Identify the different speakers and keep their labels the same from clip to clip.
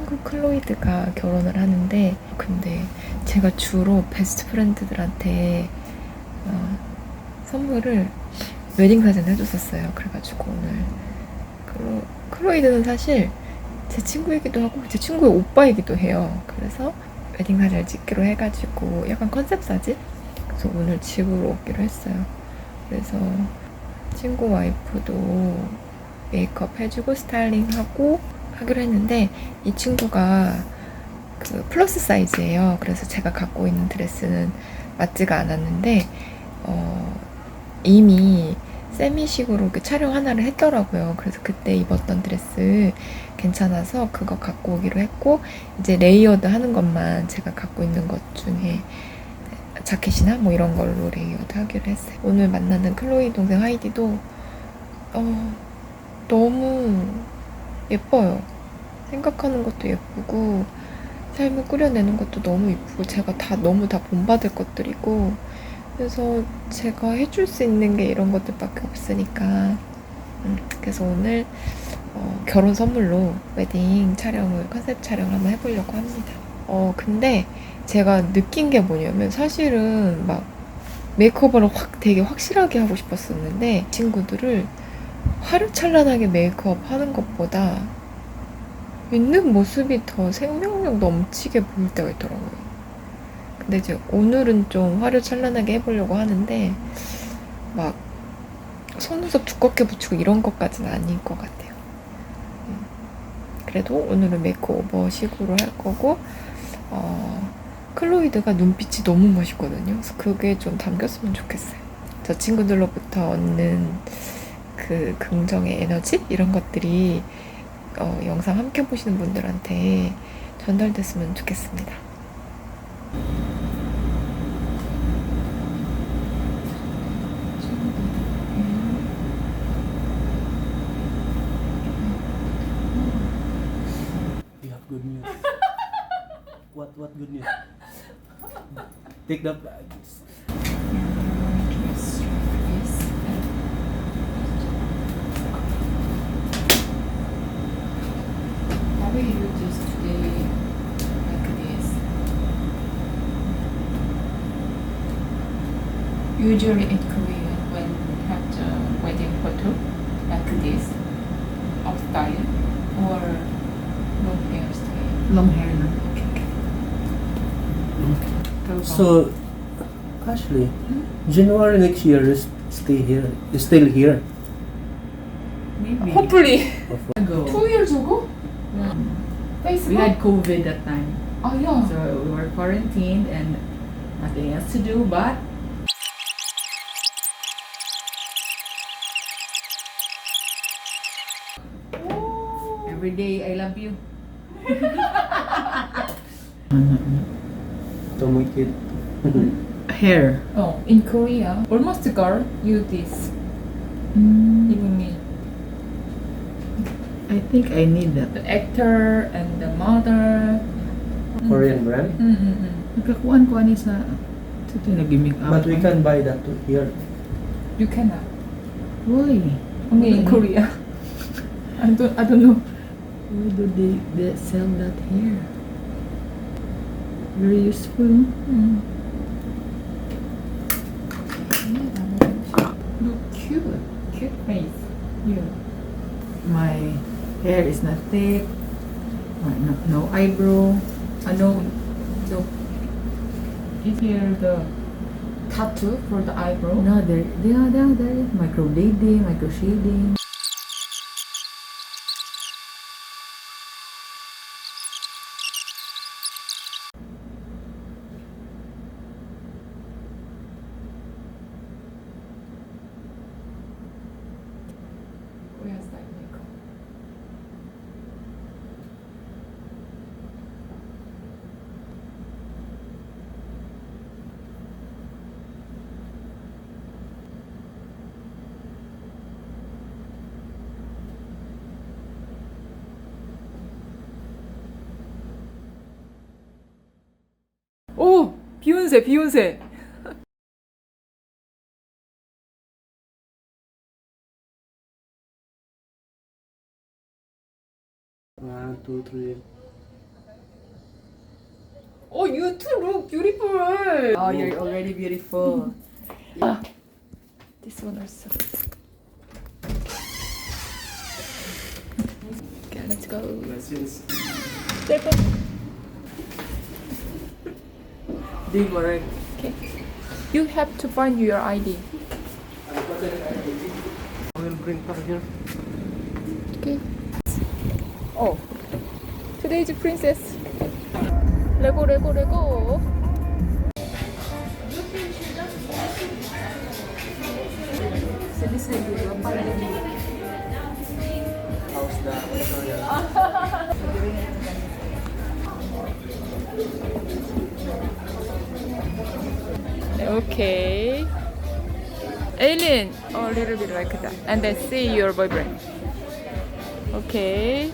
Speaker 1: 친구 클로이드가 결혼을 하는데 근데 제가 주로 베스트 프렌드들한테 어, 선물을 웨딩 사진 해줬었어요. 그래가지고 오늘 클로, 클로이드는 사실 제 친구이기도 하고 제 친구의 오빠이기도 해요. 그래서 웨딩 사진을 찍기로 해가지고 약간 컨셉 사진? 그래서 오늘 집으로 오기로 했어요. 그래서 친구 와이프도 메이크업 해주고 스타일링하고 하기로 했는데 이 친구가 그 플러스 사이즈예요. 그래서 제가 갖고 있는 드레스는 맞지가 않았는데 어, 이미 세미식으로 그 촬영 하나를 했더라고요. 그래서 그때 입었던 드레스 괜찮아서 그거 갖고 오기로 했고 이제 레이어드 하는 것만 제가 갖고 있는 것 중에 자켓이나 뭐 이런 걸로 레이어드 하기로 했어요. 오늘 만나는 클로이 동생 하이디도 어, 너무 예뻐요. 생각하는 것도 예쁘고 삶을 꾸려내는 것도 너무 예쁘고 제가 다 너무 다 본받을 것들이고 그래서 제가 해줄 수 있는 게 이런 것들밖에 없으니까 음, 그래서 오늘 어, 결혼 선물로 웨딩 촬영을 컨셉 촬영을 한번 해보려고 합니다. 어 근데 제가 느낀 게 뭐냐면 사실은 막 메이크업을 확 되게 확실하게 하고 싶었었는데 친구들을 화려찬란하게 메이크업 하는 것보다 있는 모습이 더 생명력 넘치게 보일 때가 있더라고요. 근데 이제 오늘은 좀 화려찬란하게 해보려고 하는데 막 속눈썹 두껍게 붙이고 이런 것까지는 아닌 것 같아요. 음. 그래도 오늘은 메이크오버 식으로 할 거고 어, 클로이드가 눈빛이 너무 멋있거든요. 그래서 그게 좀 담겼으면 좋겠어요. 저 친구들로부터 얻는 그 긍정의 에너지 이런 것들이 어, 영상 함께 보시는 분들한테 전달됐으면 좋겠습니다. Usually in Korea, when we have the wedding photo like this, of style or long hairstyle.
Speaker 2: Long hair na.
Speaker 3: So, Ashley, hmm? January next year is stay here. Is still here.
Speaker 2: Maybe.
Speaker 1: Hopefully
Speaker 2: ago.
Speaker 1: two years ago. Hmm.
Speaker 2: Yeah.
Speaker 1: Facebook.
Speaker 2: We had COVID that time.
Speaker 1: oh yeah.
Speaker 2: So we were quarantined and nothing else to do but every day I love you.
Speaker 3: To my kid.
Speaker 2: Hair.
Speaker 1: Oh, in Korea, almost girl use this.
Speaker 2: Mm,
Speaker 1: Even me.
Speaker 2: I think I need that.
Speaker 1: The actor and the mother.
Speaker 3: Korean brand.
Speaker 1: Mm-mm-mm.
Speaker 2: Nagkakuan ko ani sa sa ito nag-make up.
Speaker 3: But we can buy that too here.
Speaker 1: You cannot.
Speaker 2: Why?
Speaker 1: Only in Korea. I don't. I don't know.
Speaker 2: Why do they, they sell that hair? Very useful.
Speaker 1: Mm. Look cute. Cute face. You.
Speaker 2: My hair is not thick. No, no eyebrow. Uh, no, no,
Speaker 1: Is here the tattoo for the eyebrow?
Speaker 2: no, there, there, there, there is micro blading, micro shading.
Speaker 1: 비욘세, 비욘세.
Speaker 3: One, two, three.
Speaker 4: Oh, you too look beautiful.
Speaker 2: Oh, you're already beautiful.
Speaker 4: This one also. Okay, let's go.
Speaker 3: Since
Speaker 4: Step up.
Speaker 2: Big work.
Speaker 4: Okay. You have to find your ID.
Speaker 3: I will bring her here.
Speaker 4: Okay. Oh. Today's princess. 레고 레고 레고.
Speaker 2: So this is your
Speaker 3: How's the
Speaker 4: Okay. Aileen, a little bit like that. And then see your boyfriend. Okay.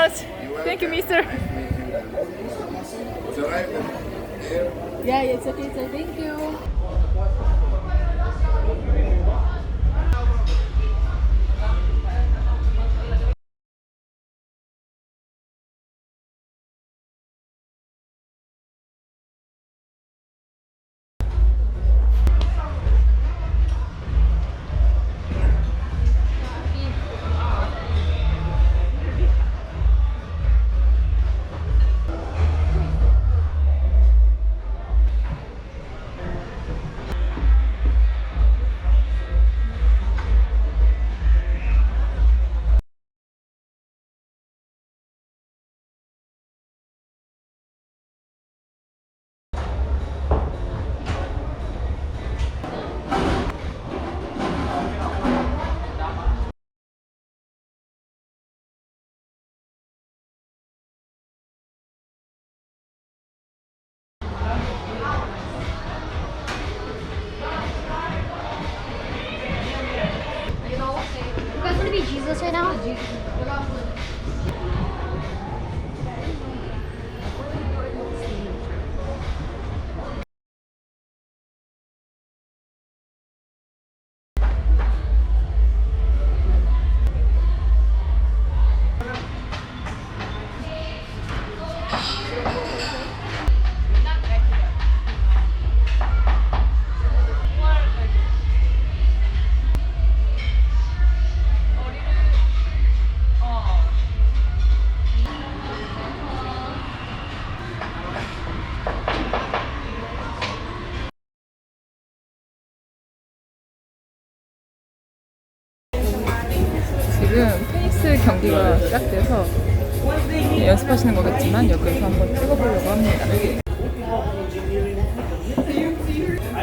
Speaker 4: Much. Thank you, mister. Yeah, it's okay, sir. Thank you.
Speaker 5: You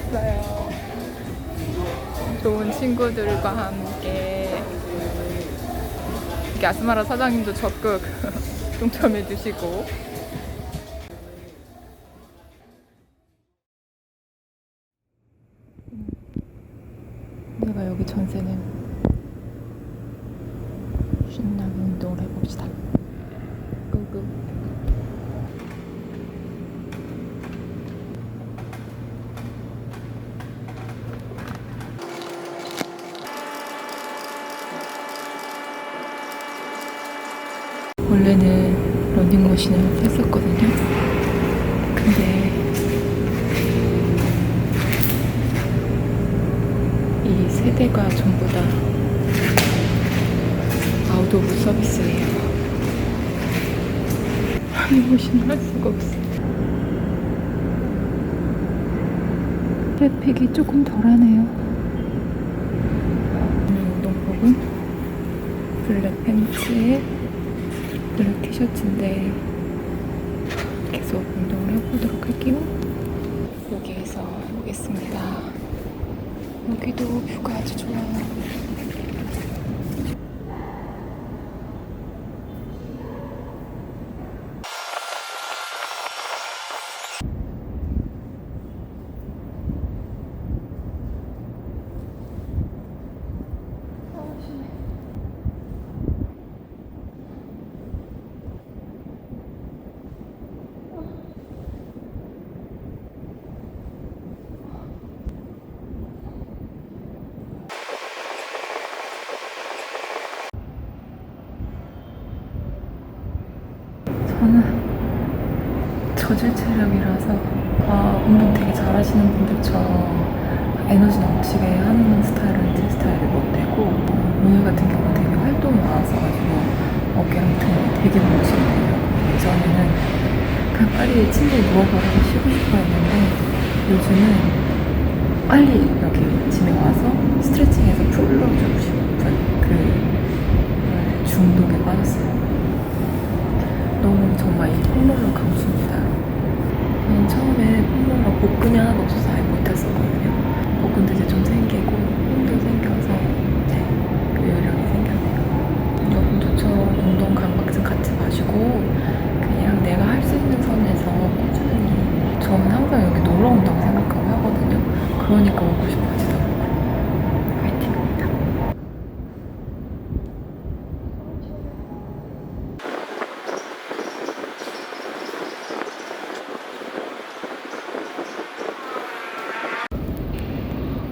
Speaker 4: 촬영이었어요. 좋은 친구들과 함께. 이렇게 아스마라 사장님도 적극 동참해 주시고 내가 여기 전세는 신나게 운동을 해봅시다 끄끄 원래는 러닝머신을 했었거든요. 근데 이 세대가 전부 다 아웃 오브 서비스예요. 러닝머신을 할 수가 없어. 트래픽이 조금 덜하네요. 운동복은 블랙 팬츠에 블랙 티셔츠인데 계속 운동을 해보도록 할게요. 여기에서 해보겠습니다. 여기도 뷰가 아주 좋아요. 저는 저질 체력이라서 아, 운동 되게 잘하시는 분들처럼 에너지 넘치게 하는 스타일은 제 스타일이 못 되고 어, 오늘 같은 경우는 되게 활동이 많았어가지고 어깨랑 등이 되게 뭉치네요. 예전에는 그냥 빨리 침대에 누워버리고 쉬고 싶어 했는데 요즘은 빨리 여기 집에 와서 스트레칭해서 풀어주고 싶은 그 네, 중독에 빠졌어요. 너무 정말 이 폼롤러 강수입니다. 저는 처음에 폼롤러 복근이 하나도 없어서 아예 못했었거든요. 복근도 이제 좀 생기고 힘도 생겨서 네, 그 요령이 생겼네요. 여러분들처럼 운동 강박증 갖지 마시고 그냥 내가 할 수 있는 선에서 꾸준히 저는 항상 여기 놀러 온다고 생각하고 하거든요. 그러니까 오고 싶어 하시더라고요. 파이팅입니다.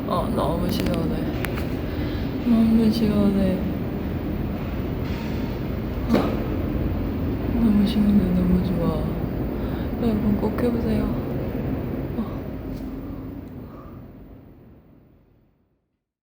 Speaker 4: 어, 너무 시원해. 너무 시원해. 아, 너무 시원해, 너무 좋아. 여러분 꼭 해보세요.